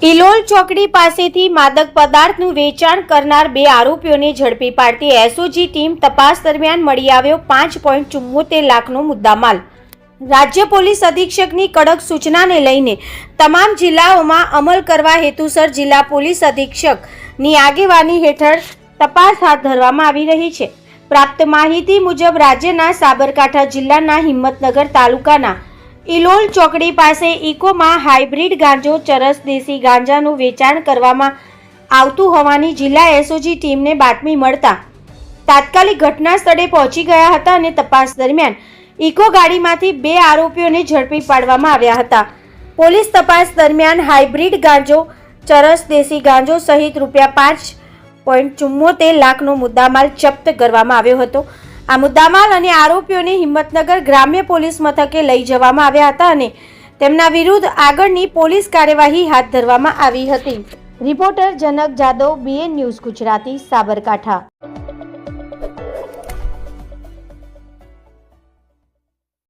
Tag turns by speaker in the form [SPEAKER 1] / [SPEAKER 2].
[SPEAKER 1] ઇલોલ ચોકડી પાસેથી માદક પદાર્થનું વેચાણ કરનાર બે આરોપીઓને ઝડપી પાડતી એસઓજી ટીમ તપાસ દરમિયાન મળી આવ્યો પાંચ પોઈન્ટ ચુમ્મોતેર લાખનો મુદ્દામાલ. રાજ્ય પોલીસ અધિક્ષકની કડક સૂચનાને લઈને તમામ જિલ્લાઓમાં અમલ કરવા હેતુસર જિલ્લા પોલીસ અધિક્ષકની આગેવાની હેઠળ તપાસ હાથ ધરવામાં આવી રહી છે. પ્રાપ્ત માહિતી મુજબ રાજ્યના સાબરકાંઠા જિલ્લાના હિંમતનગર તાલુકાના ઇલોલ ચોકડી પાસે ઇકોમાં હાઇબ્રિડ ગાંજો, ચરસ, દેશી ગાંજાનું વેચાણ કરવામાં આવતું હોવાની જિલ્લા એસઓજી ટીમને બાતમી મળતા તાત્કાલિક ઘટના સ્થળે પહોંચી ગયા હતા અને તપાસ દરમિયાન ઇકો ગાડીમાંથી બે આરોપીઓને ઝડપી પાડવામાં આવ્યા હતા. પોલીસ તપાસ દરમિયાન હાઇબ્રિડ ગાંજો, ચરસ, દેશી ગાંજો સહિત રૂપિયા પાંચ પોઈન્ટ ચુમ્મોતેર લાખનો મુદ્દામાલ જપ્ત કરવામાં આવ્યો હતો. આ મુદ્દામાલ અને આરોપીઓને હિંમતનગર ગ્રામ્ય પોલીસ મથકે લઈ જવામાં આવ્યા હતા અને તેમના વિરુદ્ધ આગળની પોલીસ કાર્યવાહી હાથ ધરવામાં આવી હતી. Reporter Janak Jadav BN news Gujarati, Sabarkantha.